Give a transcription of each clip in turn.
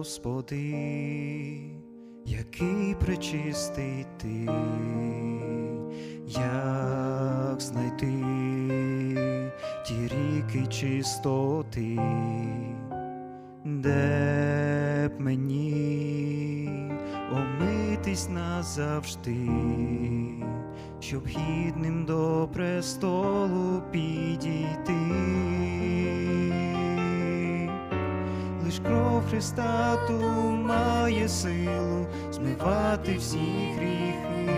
Господи, який пречистий ти, як знайти ті ріки чистоти, де б мені омитись назавжди, щоб гідним до престолу підійти. Лиш кров Христа ту має силу змивати всі гріхи,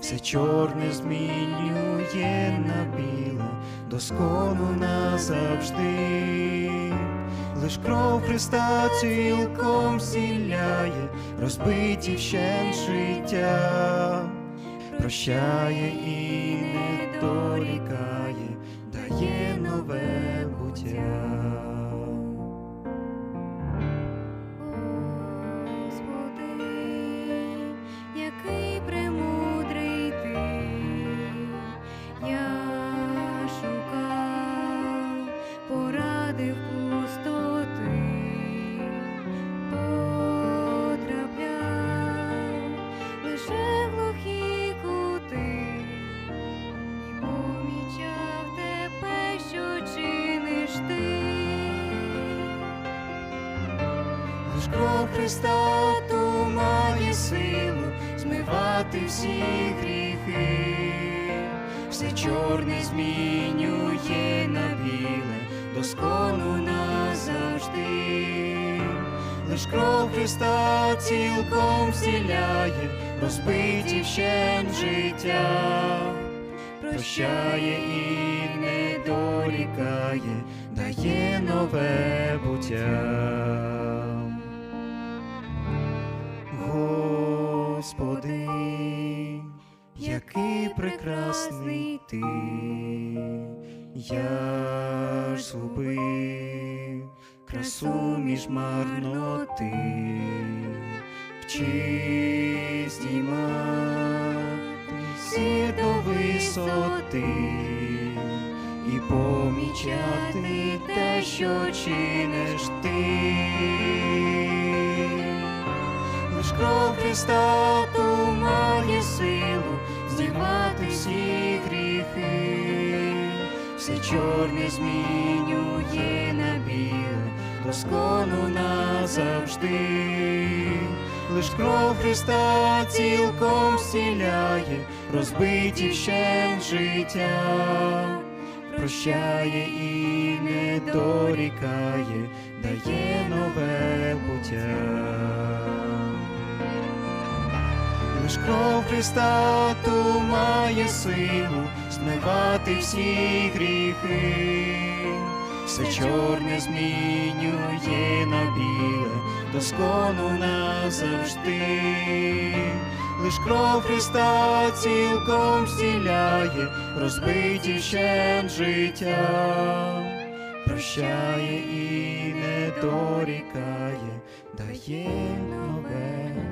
все чорне змінює на біле, доскону назавжди. Лиш кров Христа цілком зціляє, розбиті вщент життя, прощає і не дорікає, дає нове буття. Поради в пустоти, потрапляв лише глухі кути, і помічав тебе, що чиниш ти. Лиш кров Христа має силу змивати всі гріхи, все чорне змінює на біле, доскону назавжди. Лиш кров Христа цілком зціляє, розбиті вщент життя, прощає і не дорікає, дає нове буття. Господи, який прекрасний ти, я ж красу між марноти, вчи здійматися до висоти і помічати те, що чиниш ти. Лиш кров Христа ту має силу здіймати всі гріхи, все чорне змінює на біле, доскону назавжди. Лиш кров Христа цілком зціляє, розбиті вщент життя, прощає і не дорікає, дає нове буття. Лиш кров Христа ту має силу змивати всі гріхи, все чорне змінює на біле, доскону назавжди. Лиш кров Христа цілком зціляє, розбиті вщент життя, прощає і не дорікає, дає нове.